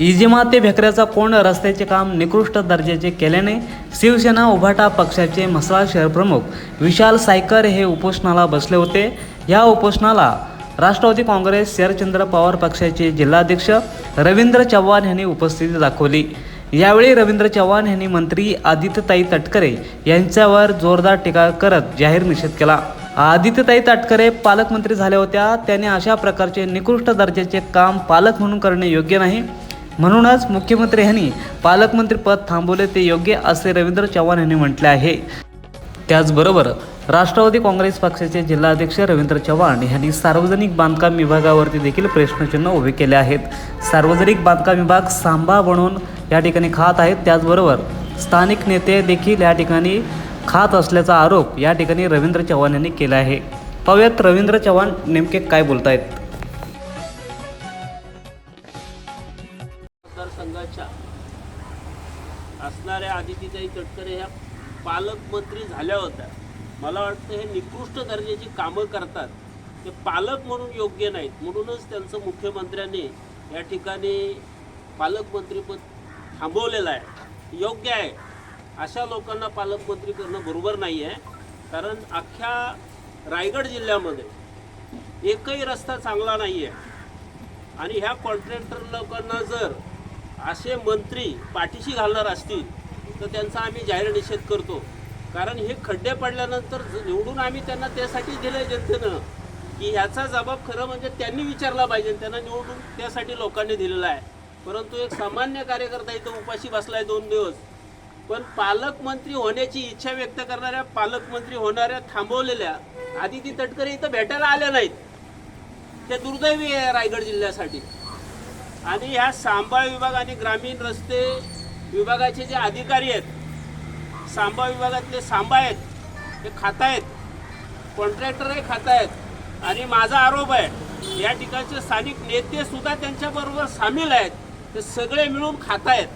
इजिमा ते भेकऱ्याचा कोंड रस्त्याचे काम निकृष्ट दर्जाचे केल्याने शिवसेना उभाटा पक्षाचे म्हसळा शहरप्रमुख विशाल सायकर हे उपोषणाला बसले होते. या उपोषणाला राष्ट्रवादी काँग्रेस शरदचंद्र पवार पक्षाचे जिल्हाध्यक्ष रवींद्र चव्हाण यांनी उपस्थिती दाखवली. यावेळी रवींद्र चव्हाण यांनी मंत्री आदित्यताई तटकरे यांच्यावर जोरदार टीका करत जाहीर निषेध केला. आदित्यताई तटकरे पालकमंत्री झाल्या होत्या. त्याने अशा प्रकारचे निकृष्ट दर्जाचे काम पालक म्हणून करणे योग्य नाही. म्हणूनच मुख्यमंत्री यांनी पालकमंत्रीपद थांबवले ते योग्य असे रवींद्र चव्हाण यांनी म्हटले आहे. त्याचबरोबर राष्ट्रवादी काँग्रेस पक्षाचे जिल्हाध्यक्ष रवींद्र चव्हाण यांनी सार्वजनिक बांधकाम विभागावरती देखील प्रश्नचिन्ह उभे केले आहेत. सार्वजनिक बांधकाम विभाग सांबा बनवून या ठिकाणी खात आहेत. त्याचबरोबर स्थानिक नेते देखील या ठिकाणी खात असल्याचा आरोप या ठिकाणी रवींद्र चव्हाण यांनी केला आहे. पाहूयात रवींद्र चव्हाण नेमके काय बोलत आहेत असणाऱ्या आदितीताई तटकरे ह्या पालकमंत्री झाल्या होत्या. मला वाटतं हे निकृष्ट दर्जाची कामं करतात. ते पालक म्हणून योग्य नाहीत. म्हणूनच त्यांचं मुख्यमंत्र्यांनी या ठिकाणी पालकमंत्रीपद थांबवलेलं आहे. योग्य आहे. अशा लोकांना पालकमंत्री करणं बरोबर नाही आहे. कारण अख्ख्या रायगड जिल्ह्यामध्ये एकही रस्ता चांगला नाही आहे आणि ह्या कॉन्ट्रॅक्टर लोकांना जर असे मंत्री पाठीशी घालणार असतील तर त्यांचा आम्ही जाहीर निषेध करतो. कारण हे खड्डे पडल्यानंतर निवडून आम्ही त्यांना त्यासाठी दिलं जनतेनं की ह्याचा जबाब खरं म्हणजे त्यांनी विचारला पाहिजे. त्यांना निवडून त्यासाठी लोकांनी दिलेला आहे. परंतु एक सामान्य कार्यकर्ता इथं उपाशी बसलाय दोन दिवस. पण पालकमंत्री होण्याची इच्छा व्यक्त करणाऱ्या पालकमंत्री होणाऱ्या थांबवलेल्या आदिती तटकरे इथं भेटायला आल्या नाहीत. ते दुर्दैवी आहे रायगड जिल्ह्यासाठी. आणि ह्या सांबाळ विभाग आणि ग्रामीण रस्ते विभागाचे जे अधिकारी आहेत सांबा विभागातले सांबा आहेत ते खात आहेत कॉन्ट्रॅक्टरही खात आहेत. आणि माझा आरोप आहे या ठिकाणचे स्थानिक नेतेसुद्धा त्यांच्याबरोबर सामील आहेत ते सगळे मिळून खात आहेत.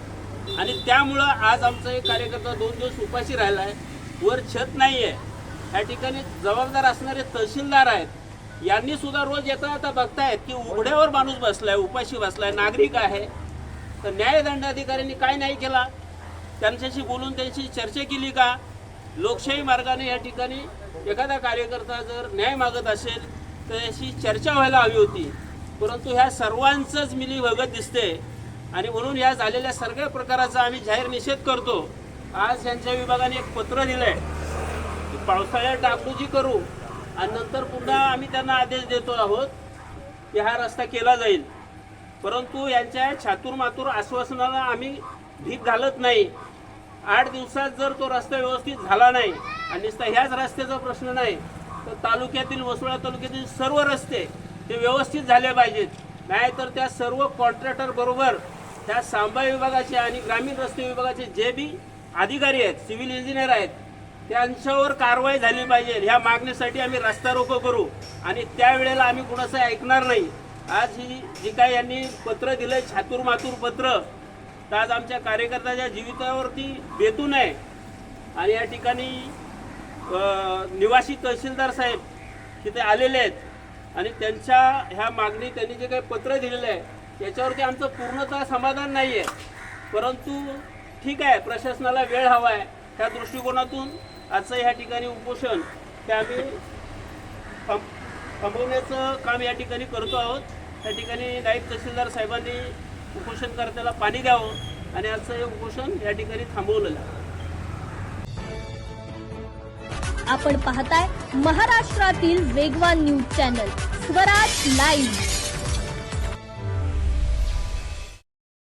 आणि त्यामुळं आज आमचा एक कार्यकर्ता दोन दिवस उपाशी राहिला आहे. वर छत नाही आहे या ठिकाणी जबाबदार असणारे तहसीलदार आहेत. यांनी सुद्धा रोज येता येता बघतायत की उघड्यावर माणूस बसलाय उपाशी बसलाय नागरिक आहे. तर न्यायदंडाधिकाऱ्यांनी काय नाही केला? त्यांच्याशी बोलून त्यांची चर्चा केली का? लोकशाही मार्गाने या ठिकाणी एखादा कार्यकर्ता जर न्याय मागत असेल तर याची चर्चा व्हायला हवी होती. परंतु ह्या सर्वांचंच मिली भगत दिसते आणि म्हणून या झालेल्या सगळ्या प्रकाराचा आम्ही जाहीर निषेध करतो. आज यांच्या विभागाने एक पत्र दिलंय की पावसाळ्यात डागडुजी करू. आणि नंतर पुन्हा आम्ही त्यांना आदेश देतो आहोत की हा रस्ता केला जाईल. परंतु यांच्या छातूर मातूर आश्वासनाला आम्ही भीक घालत नाही. आठ दिवसात जर तो रस्ता व्यवस्थित झाला नाही आणि नुसता ह्याच रस्त्याचा प्रश्न नाही तर तालुक्यातील वसुळा तालुक्यातील सर्व रस्ते ते व्यवस्थित झाले पाहिजेत. नाहीतर त्या सर्व कॉन्ट्रॅक्टर बरोबर त्या सांबा विभागाचे आणि ग्रामीण रस्ते विभागाचे जे बी अधिकारी आहेत सिव्हिल इंजिनियर आहेत त्यांच्यावर कारवाई झाली पाहिजे. ह्या मागणीसाठी आम्ही रस्ता रोको करू. आणि त्यावेळेला आम्ही कुणाचं ऐकणार नाही. आज ही जी काय यांनी पत्र दिलं छातूर मातूर पत्र तर आज आमच्या कार्यकर्त्याच्या जीवितावरती बेतून आहे आणि या ठिकाणी निवासी तहसीलदार साहेब तिथे आलेले आहेत. आणि त्यांच्या ह्या मागणी त्यांनी जे काही पत्र दिलेलं आहे याच्यावरती आमचं पूर्णतः समाधान नाही आहे परंतु ठीक आहे प्रशासनाला वेळ हवा आहे. त्या दृष्टिकोनातून आजचं ह्या ठिकाणी उपोषण ते आम्ही थांबवण्याचं काम या ठिकाणी करतो आहोत. त्या ठिकाणी नाईब तहसीलदार साहेबांनी उपोषणकर्त्याला पाणी द्यावं आणि आजचं हे उपोषण या ठिकाणी थांबवलेलं आहे. आपण पाहताय महाराष्ट्रातील वेगवान न्यूज चॅनल स्वराज लाईव्ह.